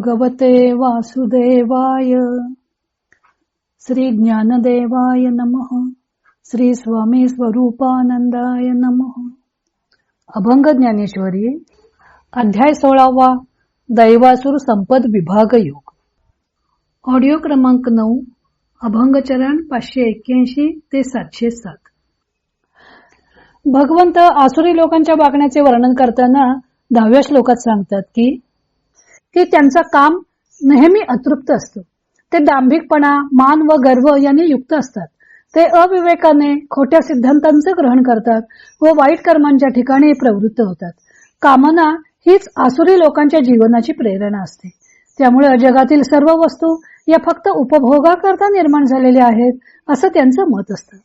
भगवते वासुदेवाय। श्री ज्ञानदेवाय नमः। श्री स्वामी स्वरूपानंदाय नमः। अभंग ज्ञानेश्वरी अध्याय सोळावा दैवासुर संपद विभाग योग. ऑडिओ क्रमांक नऊ अभंगचरण पाचशे एक्क्याऐंशी ते सातशे सात. भगवंत आसुरी लोकांच्या वागण्याचे वर्णन करताना दहाव्या श्लोकात सांगतात की की त्यांचं काम नेहमी अतृप्त असतं. ते दांभिकपणा मान व गर्व यांनी युक्त असतात. ते अविवेकाने खोट्या सिद्धांतांचं ग्रहण करतात व वाईट कर्मांच्या ठिकाणी प्रवृत्त होतात. कामना हीच आसुरी लोकांच्या जीवनाची प्रेरणा असते. त्यामुळे जगातील सर्व वस्तू या फक्त उपभोगाकरता निर्माण झालेल्या आहेत असं त्यांचं मत असतं.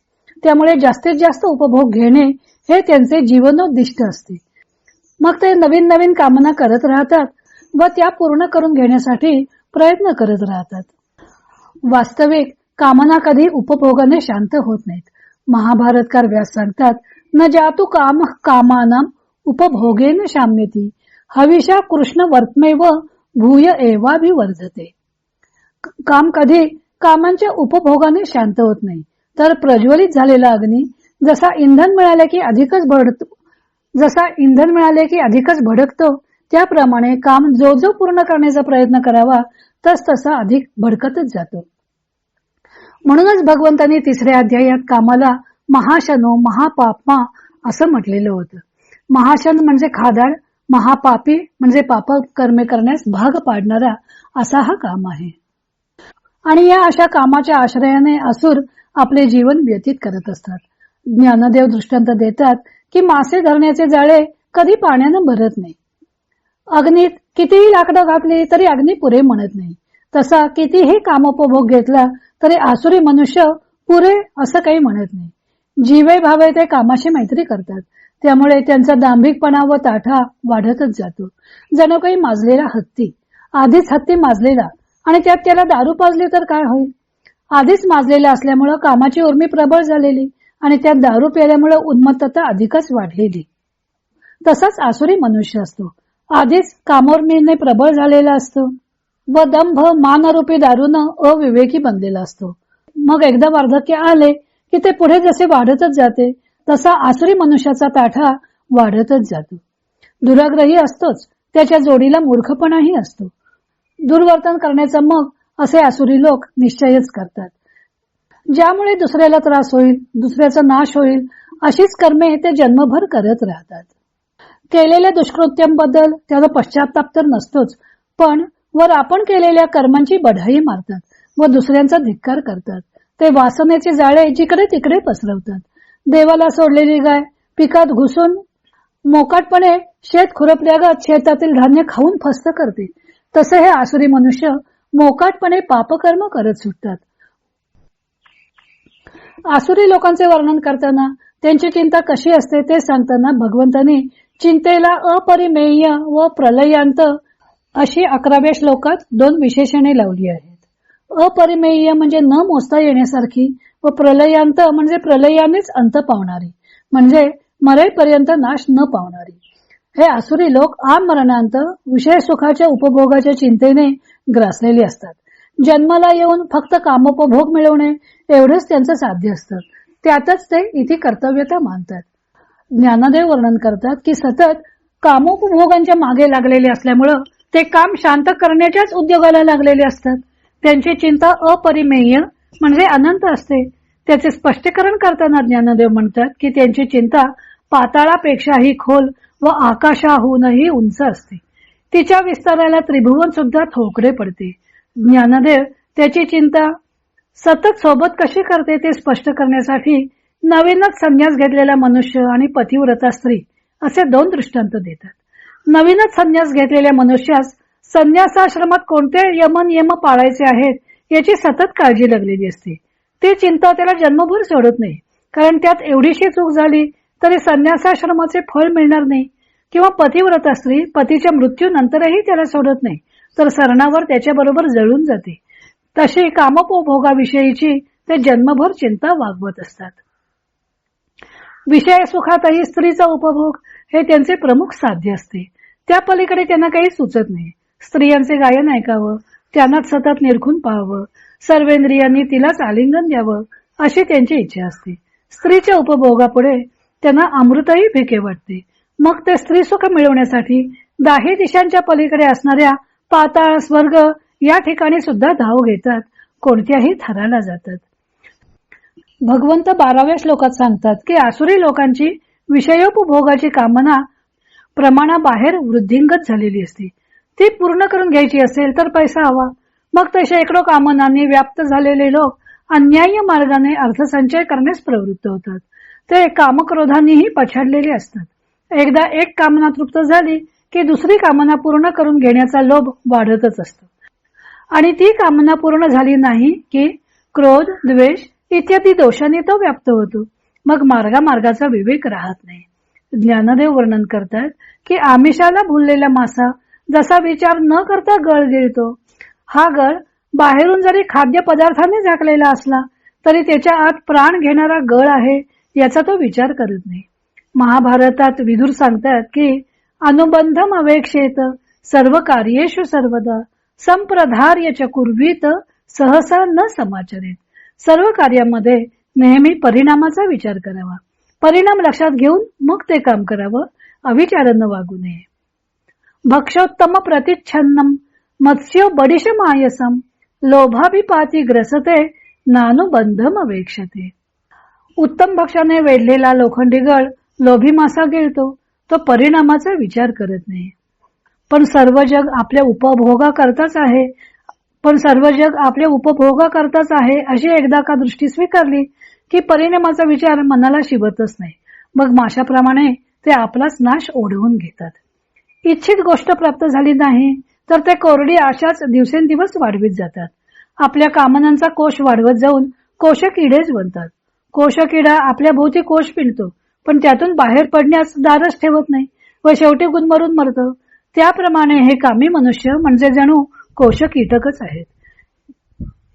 त्यामुळे जास्तीत जास्त उपभोग घेणे हे त्यांचे जीवनोद्दिष्ट असते. मग ते नवीन नवीन कामना करत राहतात व त्या पूर्ण करून घेण्यासाठी प्रयत्न करत राहतात. वास्तविक कामना कधी उपभोगाने शांत होत नाहीत. महाभारतकार व्यास सांगतात न जातु काम कामाना उपभोगेन शाम्यती. हविषा कृष्ण वर्तमेव व भूय एवाभिवर्धते. काम कधी कामांच्या उपभोगाने शांत होत नाही. तर प्रज्वलित झालेला अग्नी जसा इंधन मिळाले की अधिकच भडतो जसा इंधन मिळाले की अधिकच भडकतो त्याप्रमाणे काम जो जो पूर्ण करण्याचा प्रयत्न करावा तस तसा अधिक भडकतच जातो. म्हणूनच भगवंतांनी तिसऱ्या अध्यायात कामाला महाशनो महापापमा असं म्हटलेलं होतं. महाशन म्हणजे खादाड महापापी म्हणजे पाप कर्मे करण्यास भाग पाडणारा असा हा काम आहे. आणि या अशा कामाच्या आश्रयाने असुर आपले जीवन व्यतीत करत असतात. ज्ञानदेव दृष्टांत देतात की मासे धरण्याचे जाळे कधी पाण्यानं भरत नाही. अग्नीत कितीही लाकडं घातली तरी अग्नी पुरे म्हणत नाही. तसा कितीही कामोपभोग घेतला तरी आसुरी मनुष्य पुरे असं काही म्हणत नाही. जीवे भावे ते कामाशी मैत्री करतात. त्यामुळे त्यांचा दांभिकपणा व ताठा वाढतच जातो. जणू काही माजलेला हत्ती. आधीच हत्ती माजलेला आणि त्यात त्याला दारू पाजली तर काय होईल? आधीच माजलेला असल्यामुळं कामाची उर्मी प्रबळ झालेली आणि त्यात दारू प्याल्यामुळे उन्मत्तता अधिकच वाढलेली. तसाच आसुरी मनुष्य असतो. आधीच कामोर्मीने प्रबळ झालेला असतो. व दंभ मानरूपी दारूनं अविवेकी बनलेला असतो. मग एकदा वार्धक्य आले की ते पुढे जसे वाढतच जाते तसा आसुरी मनुष्याचा ताठा वाढतच जातो. दुराग्रही असतोच त्याच्या जोडीला मूर्खपणाही असतो. दुर्वर्तन करण्याचा मग असे आसुरी लोक निश्चयच करतात. ज्यामुळे दुसऱ्याला त्रास होईल दुसऱ्याचा नाश होईल अशीच कर्मे ते जन्मभर करत राहतात. केलेल्या दुष्कृत्यांबद्दल त्याचा पश्चाताप तर नसतोच पण वर आपण केलेल्या कर्मांची बढाई मारतात व दुसऱ्यांचा धिक्कार करतात. ते वासनेचे जाळे जिकडे तिकडे पसरवतात. देवाला सोडलेली गाय पिकात घुसून मोकाटपणे शेत खुरपल्यागत शेतातील धान्य खाऊन फस्त करते. तसे हे आसुरी मनुष्य मोकाटपणे पापकर्म करत सुटतात. आसुरी लोकांचे वर्णन करताना त्यांची चिंता कशी असते ते सांगताना भगवंतांनी चिंतेला अपरिमेय व प्रलयांत अशी अकराव्या श्लोकात दोन विशेषणे लावली आहेत. अपरिमेय म्हणजे न मोजता येण्यासारखी व प्रलयांत म्हणजे प्रलयानेच अंत पावणारी म्हणजे मरेपर्यंत नाश न पावणारी. हे आसुरी लोक आमरणांत विषय सुखाच्या उपभोगाच्या चिंतेने ग्रासलेले असतात. जन्माला येऊन फक्त कामोपभोग मिळवणे एवढंच त्यांचं साध्य असतं. त्यातच ते इथे कर्तव्यता मानतात. ज्ञानदेव वर्णन करतात की सतत कामोपभोगांच्या मागे लागलेले असल्यामुळं ते काम शांत करण्याच्याच उद्योगाला लागलेले असतात. त्यांची चिंता अपरिमेय म्हणजे अनंत असते. त्याचे स्पष्टीकरण करताना ज्ञानदेव म्हणतात की त्यांची चिंता पाताळापेक्षाही खोल व आकाशाहूनही उंच असते. तिच्या विस्ताराला त्रिभुवन सुद्धा थोकडे पडते. ज्ञानदेव त्याची चिंता सतत सोबत कशी करते ते स्पष्ट करण्यासाठी नवीनच संन्यास घेतलेला मनुष्य आणि पतिव्रता स्त्री असे दोन दृष्टांत देतात. नवीनच संन्यास घेतलेल्या मनुष्यास संन्यासाश्रमात कोणते यम नियम पाळायचे आहेत याची सतत काळजी लागलेली असते. ती चिंता त्याला जन्मभर सोडत नाही. कारण त्यात एवढीशी चूक झाली तरी संन्यासाश्रमाचे फळ मिळणार नाही. किंवा पतिव्रता स्त्री पतीच्या मृत्यूनंतरही त्याला सोडत नाही तर सरणावर त्याच्याबरोबर जळून जाते. तशी कामोपभोगाविषयीची ते जन्मभर चिंता वागवत असतात. विषय सुखातही स्त्रीचा उपभोग हे त्यांचे प्रमुख साध्य असते. त्या पलीकडे त्यांना काही सुचत नाही. स्त्रियांचे गायन ऐकावं त्यांनाच सतत निरखून पाहावं सर्वेंद्रियांनी तिलाच आलिंगन द्यावं अशी त्यांची इच्छा असते. स्त्रीच्या उपभोगापुढे त्यांना अमृतही फिके वाटते. मग ते स्त्री सुख मिळवण्यासाठी दाही दिशांच्या पलीकडे असणाऱ्या पाताळ स्वर्ग या ठिकाणी सुद्धा धाव घेतात कोणत्याही थराला जातात. भगवंत बाराव्या श्लोकात सांगतात की आसुरी लोकांची विषयोपभोगाची कामना प्रमाणाबाहेर वृद्धिंगत झालेली असते. ती पूर्ण करून घ्यायची असेल तर पैसा हवा. मग ते शेकडो कामनांनी व्याप्त झालेले लोक अन्याय्य मार्गाने अर्थसंचय करण्यास प्रवृत्त होतात. ते कामक्रोधांनीही पछाडलेले असतात. एकदा एक कामना तृप्त झाली की दुसरी कामना पूर्ण करून घेण्याचा लोभ वाढतच असतो. आणि ती कामना पूर्ण झाली नाही की क्रोध द्वेष इत्यादी दोषांनी तो व्याप्त होतो. मग मार्गामार्गाचा विवेक राहत नाही. ज्ञानदेव वर्णन करतात की आमिषाला भुललेला मासा जसा विचार न करता गळ गिळतो हा गळ बाहेरून जरी खाद्य पदार्थाने झाकलेला असला तरी त्याच्या आत प्राण घेणारा गळ आहे याचा तो विचार करत नाही. महाभारतात विदूर सांगतात की अनुबंधम अवेक्षेत सर्व कार्येशु सर्वदा संप्रधार्य च कुर्वीत सहसा न समाचरित. सर्व कार्यामध्ये नेहमी परिणामाचा विचार करावा. परिणाम लक्षात घेऊन मग ते काम करावं अविचारानं वागू नये. भक्षोत्तम प्रतिच्छन्नम मत्स्यो बडिश मायसम लोभाभिपाती ग्रसते नानुबंधम अवेक्षते. उत्तम भक्षाने वेढलेला लोखंडी गळ लोभी मासा गिळतो तो परिणामाचा विचार करत नाही. पण सर्व जग आपल्या उपभोगा करताच आहे पण सर्व जग आपल्या उपभोगा करताच आहे अशी एकदा का दृष्टी स्वीकारली की परिणामाचा विचार मनाला शिवतच नाही. मग माशाप्रमाणे ते आपलाच नाश ओढवून घेतात. इच्छित गोष्ट प्राप्त झाली नाही तर ते कोरडी आशाच दिवसेंदिवस वाढवीत जातात. आपल्या कामनांचा कोश वाढवत जाऊन कोश किडेच बनतात. कोश किडा आपल्या भोवती कोश पिणतो पण त्यातून बाहेर पडण्यास दारच ठेवत नाही व शेवटी गुदमरून मरतो. त्याप्रमाणे हे कामी मनुष्य म्हणजे जणू कोश कीटकच आहेत.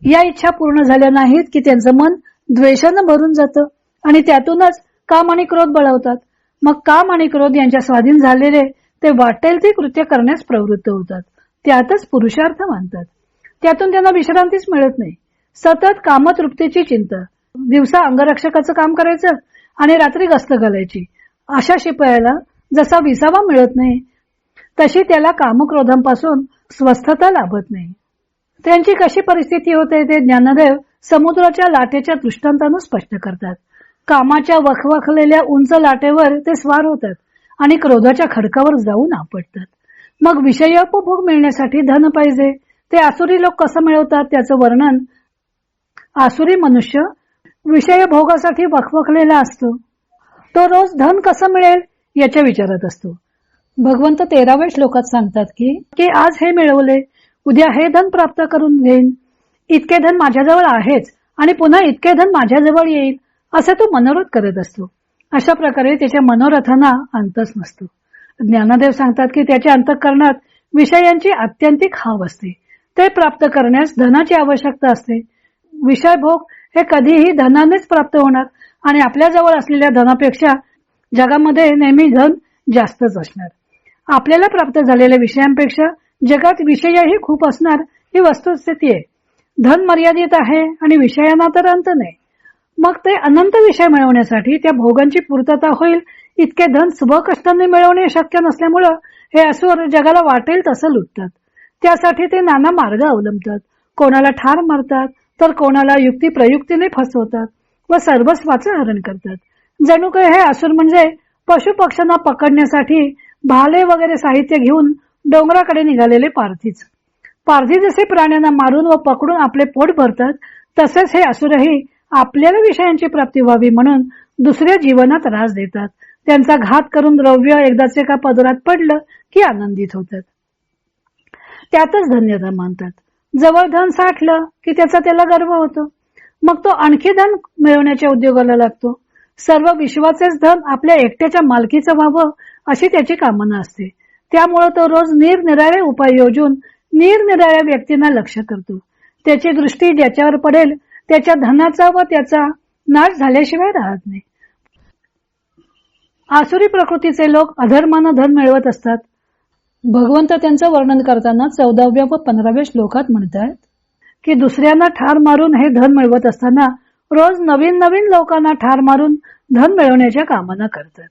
या इच्छा पूर्ण झाल्या नाहीत की त्यांचं मन द्वेषानं भरून जातं आणि त्यातूनच काम आणि क्रोध बळवतात. मग काम आणि क्रोध यांच्या स्वाधीन झालेले ते वाटेल ते कृत्य करण्यास प्रवृत्त होतात. त्यातच पुरुषार्थ मानतात. त्यातून त्यांना विश्रांतीच मिळत नाही. सतत कामतृप्तीची चिंता. दिवसा अंगरक्षकाचं काम करायचं आणि रात्री गस्त घालायची. अशा शिपायाला जसा विसावा मिळत नाही तशी त्याला कामक्रोधांपासून स्वस्थता लाभत नाही. त्यांची कशी परिस्थिती होते ते ज्ञानदेव समुद्राच्या लाटेच्या दृष्टांतानं स्पष्ट करतात. कामाच्या वखवखलेल्या उंच लाटेवर ते स्वार होतात आणि क्रोधाच्या खडकावर जाऊन आपटतात. मग विषयोपभोग मिळण्यासाठी धन पाहिजे. ते आसुरी लोक कसं मिळवतात त्याचं वर्णन? आसुरी मनुष्य विषय भोगासाठी वखवखलेला असतो. तो रोज धन कसं मिळेल याच्या विचारात असतो. भगवंत तेराव्या श्लोकात सांगतात की की आज हे मिळवले उद्या हे धन प्राप्त करून घेईन. इतके धन माझ्याजवळ आहेच आणि पुन्हा इतके धन माझ्याजवळ येईल असे तो मनोरथ करत असतो. अशा प्रकारे त्याच्या मनोरथांना अंतच नसतो. ज्ञानदेव सांगतात की त्याच्या अंतकरणात विषयांची अत्यंतिक हाव असते. ते प्राप्त करण्यास धनाची आवश्यकता असते. विषय भोग हे कधीही धनानेच प्राप्त होणार आणि आपल्या जवळ असलेल्या धनापेक्षा जगामध्ये नेहमी धन जास्तच असणार. आपल्याला प्राप्त झालेल्या विषयांपेक्षा जगात विषयही खूप असणार ही वस्तुस्थिती आहे. धन मर्यादित आहे आणि विषयांना तर अंत नाही. मग ते अनंत विषय मिळवण्यासाठी त्या भोगांची पूर्तता होईल इतके धन स्वकष्टाने मिळवणे शक्य नसल्यामुळं हे असुर जगाला वाटेल तसं लुटतात. त्यासाठी ते नाना मार्ग अवलंबतात. कोणाला ठार मारतात तर कोणाला युक्ती प्रयुक्तीने फसवतात व सर्वस्वाचं हरण करतात. जणू काही हे असुर म्हणजे पशु पक्ष्यांना पकडण्यासाठी भाले वगैरे साहित्य घेऊन डोंगराकडे निघालेले पारथीच. पारधी जसे प्राण्यांना मारून व पकडून आपले पोट भरतात तसेच हे असुरही आपल्याला विषयांची प्राप्ती व्हावी म्हणून दुसऱ्या जीवनात रास देतात. त्यांचा घात करून द्रव्य एकदाचे का पदरात पडलं की आनंदित होतात. त्यातच धन्यता मानतात. जवळ धन साठलं की त्याचा त्याला गर्व होतो. मग तो आणखी धन मिळवण्याच्या उद्योगाला लागतो. सर्व विश्वाचेच धन आपल्या एकट्याच्या मालकीचं व्हावं अशी त्याची कामना असते. त्यामुळे तो रोज निरनिराळे उपाय योजून निरनिराळ्या व्यक्तींना लक्ष करतो. त्याची दृष्टी ज्याच्यावर पडेल त्याच्या धनाचा व त्याचा नाश झाल्याशिवाय राहत नाही. आसुरी प्रकृतीचे लोक अधर्मानं धन मिळवत असतात. भगवंत त्यांचं वर्णन करताना चौदाव्या व पंधराव्या श्लोकात म्हणतात की दुसऱ्यांना ठार मारून हे धन मिळवत असताना रोज नवीन नवीन लोकांना ठार मारून धन मिळवण्याच्या कामना करतात.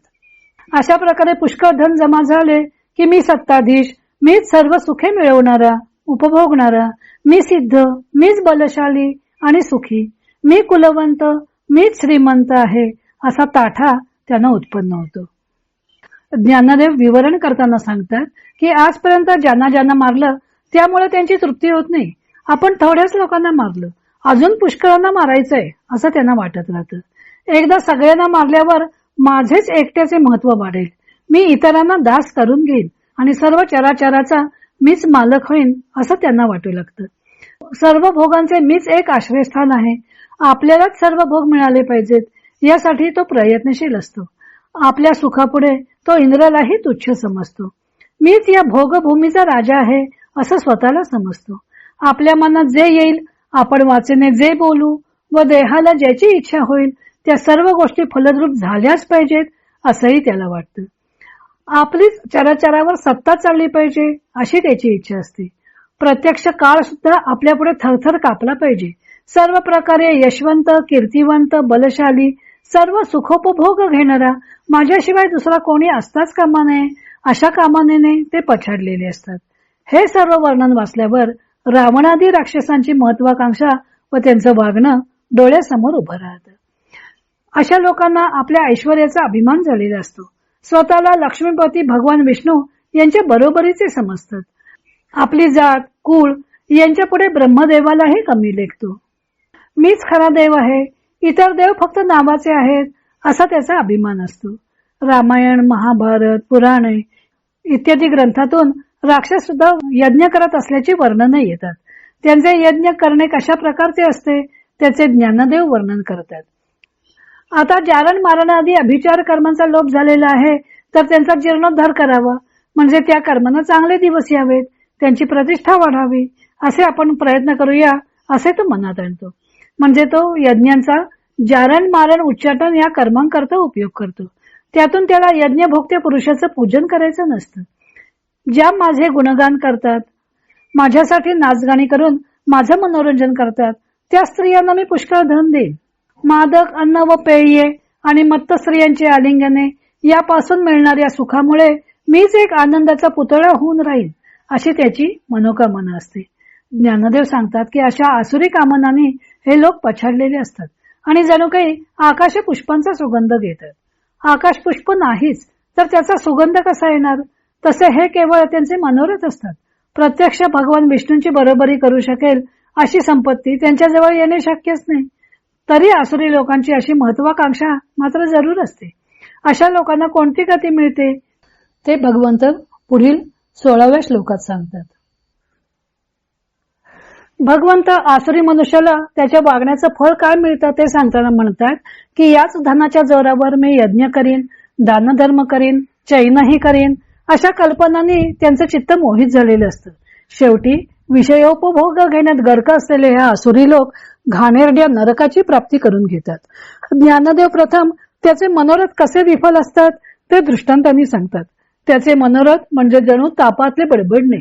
अशा प्रकारे पुष्कळ धन जमा झाले की मी सत्ताधीश मीच सर्व सुखे मिळवणारा उपभोगणारा मी सिद्ध मीच बलशाली आणि सुखी मी कुलवंत मीच श्रीमंत आहे असा ताठा त्यांना उत्पन्न होतो. ज्ञानदेव विवरण करताना सांगतात की आजपर्यंत ज्यांना ज्यांना मारलं त्यामुळे त्यांची तृप्ती होत नाही. आपण थोड्याच लोकांना मारलं अजून पुष्कळांना मारायचंय असं त्यांना वाटत राहतं. एकदा सगळ्यांना मारल्यावर माझेच एकट्याचे महत्त्व वाढेल. मी इतरांना दास करून घेईन आणि सर्व चराचराचा मीच मालक होईन असं त्यांना वाटू लागतं. सर्व भोगांचे मीच एक आश्रयस्थान आहे. आपल्यालाच सर्व भोग मिळाले पाहिजेत यासाठी तो प्रयत्नशील असतो. आपल्या सुखापुढे तो इंद्रालाही तुच्छ समजतो. मीच या भोगभूमीचा राजा आहे असं स्वतःला समजतो. आपल्या मनात जे येईल आपण वाचेने जे बोलू व देहाला ज्याची इच्छा होईल त्या सर्व गोष्टी फलद्रूप झाल्याच पाहिजेत असंही त्याला वाटतं. आपलीच चराचरावर सत्ता चालली पाहिजे अशी त्याची इच्छा असते. प्रत्यक्ष काळ सुद्धा आपल्या पुढे थरथर कापला पाहिजे. सर्व प्रकारे यशवंत कीर्तिवंत बलशाली सर्व सुखोपभोग घेणारा माझ्याशिवाय दुसरा कोणी असताच कामा नये अशा कामाने ते पछाडलेले असतात. हे सर्व वर्णन वाचल्यावर रावणादी राक्षसांची महत्वाकांक्षा व त्यांचं वागणं डोळ्यासमोर उभं राहतं. अशा लोकांना आपल्या ऐश्वर्याचा अभिमान झालेला असतो. स्वतःला लक्ष्मीपती भगवान विष्णू यांच्या बरोबरीचे समजतात. आपली जात कुळ यांच्या पुढे ब्रह्मदेवालाही कमी लेखतो. मीच खरा देव आहे इतर देव फक्त नावाचे आहेत असा त्याचा अभिमान असतो. रामायण महाभारत पुराणे इत्यादी ग्रंथातून राक्षस सुद्धा यज्ञ करत असल्याची वर्णन येतात. त्यांचे यज्ञ करणे कशा प्रकारचे असते? त्याचे ज्ञानदेव वर्णन करतात. आता जारण मारण अभिचार कर्मांचा लोप झालेला आहे तर त्यांचा जीर्णोद्धार करावा. म्हणजे त्या कर्मांना चांगले दिवस यावेत त्यांची प्रतिष्ठा वाढावी असे आपण प्रयत्न करूया असे तो मनात आणतो. म्हणजे तो यज्ञांचा जारण मारण उच्चाटन या कर्मांकरता उपयोग करतो. त्यातून त्याला यज्ञभोक्त्या पुरुषाचं पूजन करायचं नसतं. ज्या माझे गुणगान करतात माझ्यासाठी नाचगाणी करून माझं मनोरंजन करतात त्या स्त्रियांना मी पुष्कळ धन देईन. मादक अन्न व पेये आणि मत्त स्त्रियांची आलिंगने यापासून मिळणाऱ्या सुखामुळे मीच एक आनंदाचा पुतळा होऊन राहील अशी त्याची मनोकामना असते. ज्ञानदेव सांगतात की अशा आसुरी कामनाने हे लोक पछाडलेले असतात आणि जणू काही आकाश पुष्पांचा सुगंध घेतात. आकाश पुष्प नाहीच तर त्याचा सुगंध कसा येणार? तसे हे केवळ त्यांचे मनोरथ असतात. प्रत्यक्ष भगवान विष्णूंची बरोबरी करू शकेल अशी संपत्ती त्यांच्याजवळ येणे शक्यच नाही. तरी आसुरी लोकांची अशी महत्वाकांक्षा मात्र जरूर असते. अशा लोकांना कोणती गती मिळते? ते भगवंत पुढील सोळाव्या श्लोकात सांगतात. भगवंत आसुरी मनुष्याला त्याच्या वागण्याचं फळ काय मिळतं ते सांगताना म्हणतात की याच धनाच्या जोरावर मी यज्ञ करीन दानधर्म करीन चैनही करीन अशा कल्पनांनी त्यांचं चित्त मोहित झालेलं असतं. शेवटी विषयोपभोग घेण्यात गर्क असलेले हे आसुरी लोक घाणेरड्या नरकाची प्राप्ती करून घेतात. ज्ञानदेव प्रथम त्याचे मनोरथ कसे विफल असतात ते दृष्टांतांनी सांगतात. त्याचे मनोरथ म्हणजे जणू तापातले बडबडणे.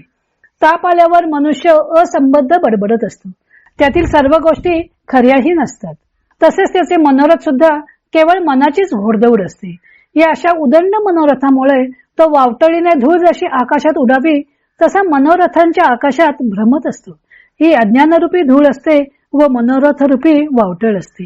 ताप आल्यावर मनुष्य असंबद्ध बडबडत असतो. त्यातील सर्व गोष्टी खऱ्याही नसतात. तसेच त्याचे मनोरथ सुद्धा केवळ मनाचीच घोडदौड असते. या अशा उदंड मनोरथामुळे तो वावटळीने धूळ जशी आकाशात उडावी तसा मनोरथांच्या आकाशात भ्रमत असतो. ही अज्ञानरूपी धूळ असते व मनोरथरूपी वावटळ असते.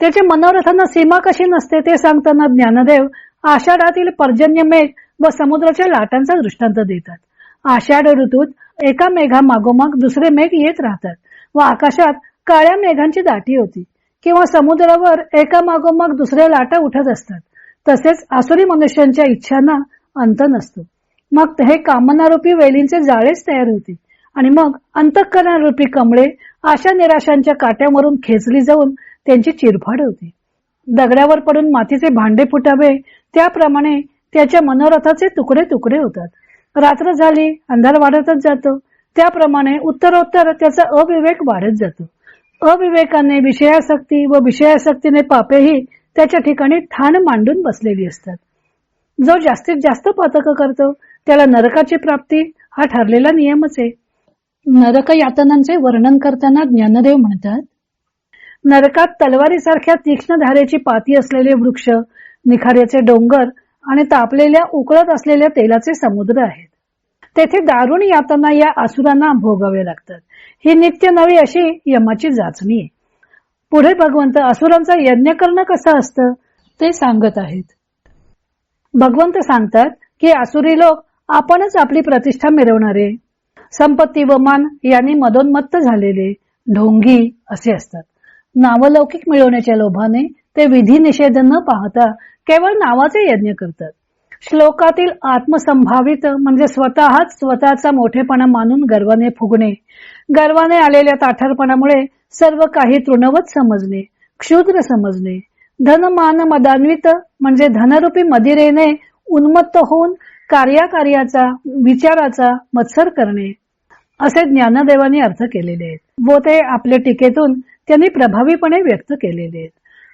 त्याच्या मनोरथांना सीमा कशी नसते ते सांगताना ज्ञानदेव आषाढातील पर्जन्य मेघ व समुद्राच्या लाटांचा दृष्टांत देतात. आषाढ ऋतूत एका मेघा मागोमाग दुसरे मेघ येत राहतात व आकाशात काळ्या मेघांची दाटी होती किंवा समुद्रावर एका मागोमाग दुसऱ्या लाटा उठत असतात. तसेच आसुरी मनुष्यांच्या इच्छांना अंत नसतो. मग हे कामनारूपी वेलींचे जाळेच तयार होते. आणि मग अंतःकरणारूपी कमळे आशा निराशांच्या काट्यावरून खेचली जाऊन त्यांची चिरफाड होते. दगडावर पडून मातीचे भांडे फुटावे त्याप्रमाणे त्याच्या मनोरथाचे तुकडे तुकडे होतात. रात्र झाली अंधार वाढतच जातो. त्याप्रमाणे उत्तरोत्तर त्याचा अविवेक वाढत जातो. अविवेकाने विषयासक्ती व विषयासक्तीने पापेही त्याच्या ठिकाणी ठाण मांडून बसलेली असतात. जो जास्तीत जास्त पातक करतो त्याला नरकाची प्राप्ती हा ठरलेला नियमच आहे. नरक यातनांचे वर्णन करताना ज्ञानदेव म्हणतात नरकात तलवारीसारख्या तीक्ष्ण धारेची पाती असलेले वृक्ष निखाऱ्याचे डोंगर आणि तापलेल्या उकळत असलेल्या तेलाचे समुद्र आहेत. तेथे दारुण यातना या असुरांना भोगावे लागतात. ही नित्य नवी अशी यमाची जाचणी आहे. पुढे भगवंत असुरांचा यज्ञ करणं कसं असतं ते सांगत आहेत. भगवंत सांगतात की असुरी लोक आपणच आपली प्रतिष्ठा मिरवणारे. संपत्ती व मान यांनी मदोन्मत्त झालेले ढोंगी असे असतात. नावलौकिक मिळवण्याच्या लोभाने ते विधी निषेध न पाहता केवळ नावाचे यज्ञ करतात. श्लोकातील आत्मसंभावित म्हणजे स्वतःच स्वतःचा मोठेपणा मानून गर्वाने फुगणे. गर्वाने आलेल्या ताठरपणामुळे सर्व काही तृणवत समजणे क्षुद्र समजणे. धनमान मदान्वित म्हणजे धनरूपी मदिरेने उन्मत्त होऊन कार्याकार्याचा विचाराचा मत्सर करणे. असे ज्ञानदेवांनी अर्थ केलेले आहेत. व ते आपल्या टीकेतून त्यांनी प्रभावीपणे व्यक्त केलेले आहेत.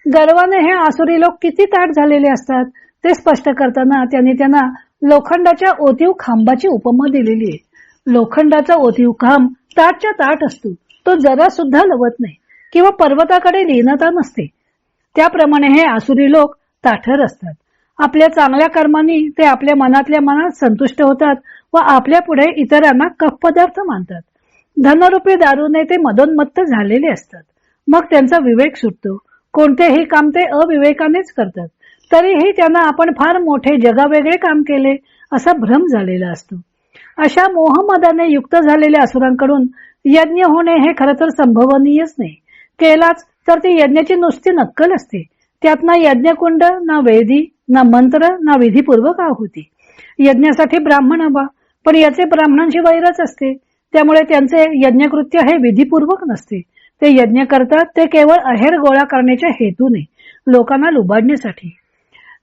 गर्वाने हे आसुरी लोक किती ताट झालेले असतात ते स्पष्ट करताना त्यांनी त्यांना लोखंडाच्या ओतीव खांबाची उपमा दिलेली आहे. लोखंडाचा ओतीव खांब ताटच्या ताट असतो. तो जरा सुद्धा लवत नाही किंवा पर्वताकडे लीनता नसते. त्याप्रमाणे हे आसुरी लोक ताठर असतात. आपल्या चांगल्या कर्मांनी ते आपल्या मनातल्या मनात संतुष्ट होतात व आपल्या पुढे इतरांना कफ पदार्थ मानतात. धनरूपी दारूने ते मदोन्मत्त झालेले असतात. मग त्यांचा विवेक सुटतो. कोणतेही काम ते अविवेकानेच करतात. तरीही त्यांना आपण फार मोठे जगावेगळे काम केले असा भ्रम झालेला असतो. अशा मोहमदाने युक्त झालेल्या असुरांकडून यज्ञ होणे हे खरं तर संभवनीयच नाही. केलाच तर ती यज्ञाची नुसती नक्कल असते. त्यात ना यज्ञकुंड ना वेदी ना मंत्र ना विधीपूर्वक आहुती. यज्ञासाठी ब्राह्मण हवा पण याचे ब्राह्मणांशी वैरच असते. त्यामुळे त्यांचे यज्ञकृत्य हे विधीपूर्वक नसते. ते यज्ञ करतात ते केवळ अहेर गोळा करण्याच्या हेतूने लोकांना लुबाडण्यासाठी.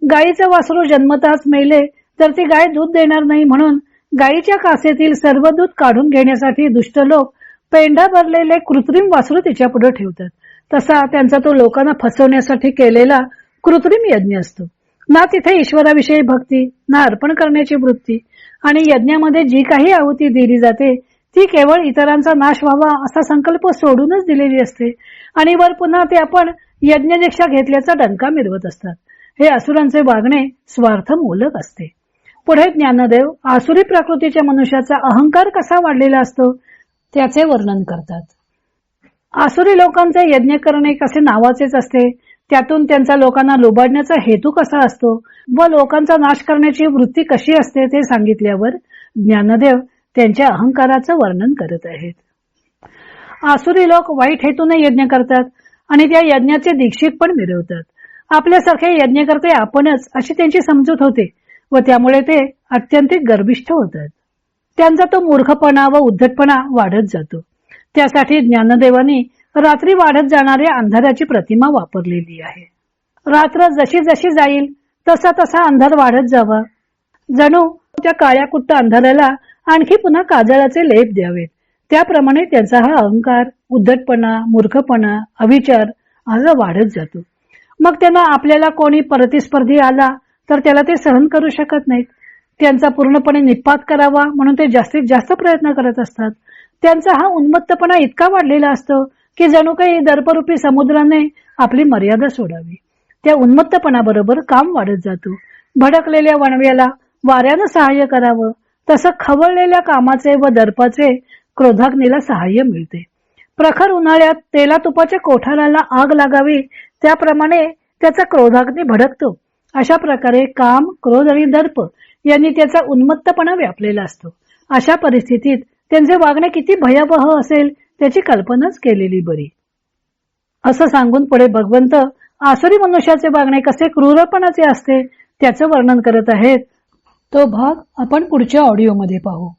गायीचं वासरू जन्मताच मेले तर ती गाय दूध देणार नाही म्हणून गायीच्या कासेतील सर्व दूध काढून घेण्यासाठी दुष्ट लोक पेंढा भरलेले कृत्रिम वासरू तिच्या पुढे ठेवतात. तसा त्यांचा तो लोकांना फसवण्यासाठी केलेला कृत्रिम यज्ञ असतो. ना तिथे ईश्वराविषयी भक्ती ना अर्पण करण्याची वृत्ती आणि यज्ञामध्ये जी काही आहुती दिली जाते ती केवळ इतरांचा नाश व्हावा असा संकल्प सोडूनच दिलेली असते आणि वर पुन्हा ते आपण यज्ञ दीक्षा घेतल्याचा डंका मिरवत असतात. हे असुरांचे वागणे स्वार्थमूलक असते. पुढे ज्ञानदेव आसुरी प्रकृतीच्या मनुष्याचा अहंकार कसा वाढलेला असतो त्याचे वर्णन करतात. आसुरी लोकांचे यज्ञ करणे कसे नावाचेच असते? त्यातून त्यांचा लोकांना लुबाडण्याचा हेतू कसा असतो? व लोकांचा नाश करण्याची वृत्ती कशी असते ते सांगितल्यावर ज्ञानदेव त्यांच्या अहंकाराचं वर्णन करत आहेत. आसुरी लोक वाईट हेतूने यज्ञ करतात आणि त्या यज्ञाचे दीक्षित पण मिरवतात. आपल्यासारखे यज्ञकर्ते आपणच अशी त्यांची समजूत होते व त्यामुळे ते अत्यंत गर्भिष्ठ होतात. त्यांचा तो मूर्खपणा व उद्धटपणा वाढत जातो. त्यासाठी ज्ञानदेवानी रात्री वाढत जाणाऱ्या अंधाराची प्रतिमा वापरलेली आहे. रात्र जशी जशी जाईल तसा तसा अंधार वाढत जावा. जणू त्या काळ्या कुट्ट अंधाराला आणखी पुन्हा काजळाचे लेप द्यावेत. त्याप्रमाणे त्यांचा हा अहंकार उद्धटपणा मूर्खपणा अविचार असा वाढत जातो. मग त्यांना आपल्याला कोणी प्रतिस्पर्धी आला तर त्याला ते सहन करू शकत नाहीत. त्यांचा पूर्णपणे निपात करावा म्हणून ते जास्तीत जास्त प्रयत्न करत असतात. त्यांचा हा उन्मत्तपणा इतका वाढलेला असतो की जणू काही दर्परूपी समुद्राने आपली मर्यादा सोडावी. त्या उन्मत्तपणाबरोबर काम वाढत जातो. भडकलेल्या वणव्याला वाऱ्यानं सहाय्य करावं तसं खवळलेल्या कामाचे व दर्पाचे क्रोधाग्नीला सहाय्य मिळते. प्रखर उन्हाळ्यात तेला तुपाच्या कोठाराला आग लागावी त्याप्रमाणे त्याचा क्रोधाग्नी भडकतो. अशा प्रकारे काम क्रोध आणि दर्प यांनी त्याचा उन्मत्तपणा व्यापलेला असतो. अशा परिस्थितीत त्यांचे वागणे किती भयावह असेल त्याची कल्पनाच केलेली बरी. असं सांगून पुढे भगवंत आसुरी मनुष्याचे वागणे कसे क्रूरपणाचे असते त्याचं वर्णन करत आहेत तो भाग आपण पुढच्या ऑडिओमध्ये पाहू.